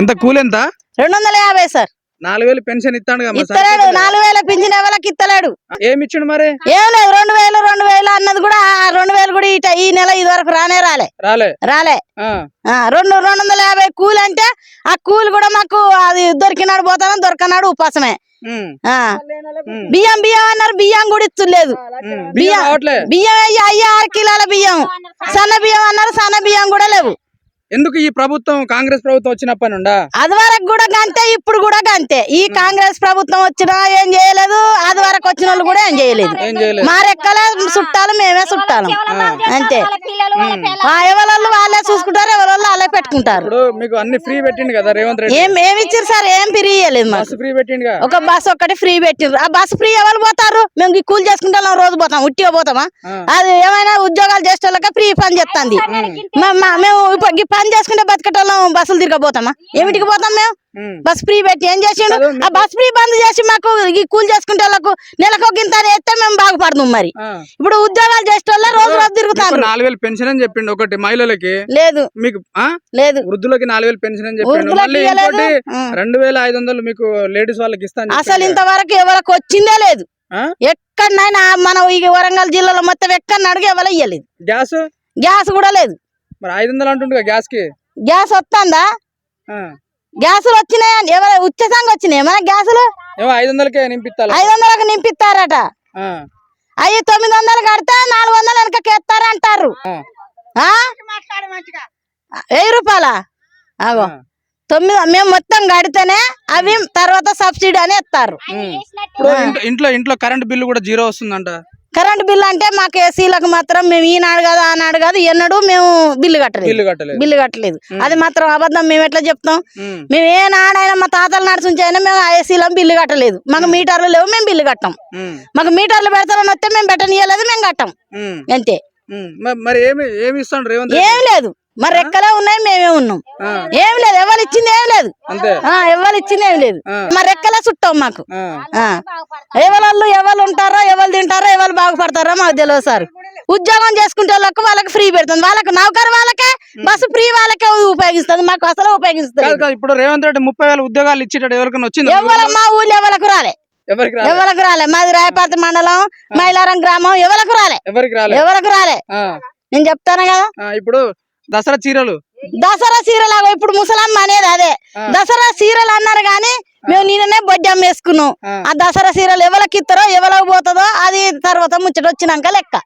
ఎంత కూలి ఎంత? రెండు వందల యాభై సార్. నాలుగు వేలు పెన్షన్ ఇస్తాడు ఇస్తలేడు? నాలుగు వేల పింఛన్ ఎవరికి ఇస్తలేడు ఏమి ఇచ్చిండు మరి? ఏం లేదు రెండు వేలు రెండు వేలు అన్నది కూడా రెండు వేలు కూడా ఇట ఈ నెల ఇది వరకు రానే రాలే. రాలే? రాలే. రెండు రెండు వందల యాభై కూలి అంటే ఆ కూలి కూడా మాకు అది దొరికినాడు పోతాను దొరకనాడు ఉపాసమే. బియ్యం బియ్యం అన్నారు బియ్యం కూడా ఉమ్. బియ్యం రావట్లే. బియ్యం అయ్యి అయ్యి ఆరు కిలోల బియ్యం. సన్న బియ్యం అన్నారు సన్న బియ్యం కూడా లేవు. ఎందుకు ఈ ప్రభుత్వం కాంగ్రెస్ ప్రభుత్వం వచ్చినప్పటి నుండా? అది వరకు కూడా గంతే ఇప్పుడు కూడా గంతే. ఈ కాంగ్రెస్ ప్రభుత్వం వచ్చినా ఏం చేయలేదు అది వరకు వచ్చిన వాళ్ళు కూడా ఏం చేయలేదు. ఏం చేయలేదు. మా రెక్కలే చుట్టాలు మేమే చుట్టాలు అంతే. ఆ ఎవరోళ్ళు వాళ్ళే చూసుకుంటారు ఎవరోళ్ళు వాళ్ళే పెట్టుకుంటారు. ఇప్పుడు మీకు అన్ని ఫ్రీ పెట్టిండు కదా రేవంత్ రెడ్డి? ఏం ఏమి ఇచ్చారు సార్? ఏం ఫ్రీ ఇవ్వలేదు మాకు. బస్సు ఫ్రీ పెట్టిండు ఒక బస్ ఒక్కటి ఫ్రీ పెట్టిండ్రు. ఆ బస్ ఫ్రీ ఎవరు పోతారు? మేము కూలి చేసుకుంటాం రోజు పోతాం ఉట్టిగా పోతామా. అది ఏమైనా ఉద్యోగాలు చేసే వాళ్ళకి ఫ్రీ పని చేస్తుంది మేము ఇప్పుడు పని చేసుకుంటే బతికేటోళ్ళం బస్సులు తిరగబోతామా? ఏమిటికి పోతాం మేము? బస్ ఫ్రీ పెట్టి ఏం చేసిండు? ఆ బస్ ఫ్రీ బంద్ చేసి మాకు ఈ కూలి చేసుకుంటే వాళ్ళకు నెలకు ఒక ఇంత అని ఎత్తే మేము బాగుపడదాం మరి. ఇప్పుడు ఉద్యోగాలు చేసే వాళ్ళే రోజు రోజు తిరుగుతారు నాలుగు వేలు పెన్షన్ అని చెప్పిండు ఒకటి మహిళలకి. లేదు. మీకు లేదు. వృద్ధులకి నాలుగు వేలు పెన్షన్ అని చెప్పిండు. రెండు వేల ఐదు వందలు మీకు లేడీస్ వాళ్ళకి ఇస్తాను అసలు ఇంతవరకు ఎవరికి వచ్చిందే లేదు? ఎక్కడనైనా మన ఈ వరంగల్ జిల్లాలో మొత్తం ఎక్కడ అడిగి ఎవరు ఇయ్యలేదు. గ్యాస్? గ్యాస్ కూడా లేదు. మరి ఐదు వందలు అంటుండే గ్యాస్కి గ్యాస్ వస్తుందా. గ్యాసులు వచ్చినాయా? ఎవరు ఉచితంగా వచ్చినాయి? మన గ్యాసులు? ఐదు వందలకే నింపిస్తాను ఐదు వందలకు నింపిస్తారట అవి తొమ్మిది వందలు కడితే నాలుగు వందలు వెనకకి ఎత్తారంటారు? వెయ్యి రూపాయల? అగో. తొమ్మిది మేము మొత్తం కడితేనే అవి తర్వాత సబ్సిడీ అని ఎత్తారు. ఇంట్లో ఇంట్లో కరెంట్ బిల్లు కూడా జీరో వస్తుందంట. కరెంట్ బిల్ అంటే మాకు ఏసీలకు మాత్రం మేము ఈనాడు కాదు ఆనాడు కాదు ఎన్నడూ మేము బిల్లు కట్టలేదు. బిల్లు కట్టలేదు. అది మాత్రం అబద్ధం మేము ఎట్లా చెప్తాం? మేము. ఏ నాడైనా మా తాతలు నడుచుంచైనా మేము ఆ ఏసీలో బిల్లు కట్టలేదు. మాకు మీటర్లు లేవు మేము బిల్లు కట్టాం. మాకు మీటర్లు పెడతారని వస్తే మేము పెట్టనీయలేదు మేము కట్టాం. అంతే. మరి ఏమి ఏమి? ఏం లేదు. మా రెక్కలే ఉన్నాయి మేమే ఉన్నాం. ఏం లేదు ఎవరు ఇచ్చింది ఏం లేదు. ఎవరు ఇచ్చింది ఏం లేదు. ఆ. మా రెక్కలే చుట్టాం మాకు. ఎవరు ఎవరు ఉంటారో ఎవరు తింటారో బాగుపడతారో మాకు తెలియదు సార్. ఉద్యోగం చేసుకుంటే వాళ్ళకి వాళ్ళకి ఫ్రీ పెడుతుంది. వాళ్ళకి నౌకరు వాళ్ళకే బస్సు ఫ్రీ వాళ్ళకే ఉపయోగిస్తుంది. మాకు అసలు ఉపయోగిస్తుంది ఇప్పుడు రేవంత్ రెడ్డి ముప్పై వేల ఉద్యోగాలు ఇచ్చేటట్టు ఎవరికైనా వచ్చింది? ఎవరు మా ఊళ్ళో ఎవరికి రాలే. ఎవరికి రాలే? మాది రాయపాతి మండలం మైలారం గ్రామం ఎవరికి రాలే? ఎవరికి రాలే? ఎవరికి రాలే? నేను చెప్తాను కదా. ఇప్పుడు దసరా చీరలు. దసరా అగో ఇప్పుడు ముసలమ్మ అనేది అదే. దసరా సీరలు అన్నారు కానీ మేము నిన్ననే బొడ్డం వేసుకున్నాం. ఆ. దసరా సీరలు ఎవరికి ఇస్తారో ఎవరికి పోతుందో అది తర్వాత ముచ్చట వచ్చినాక లెక్క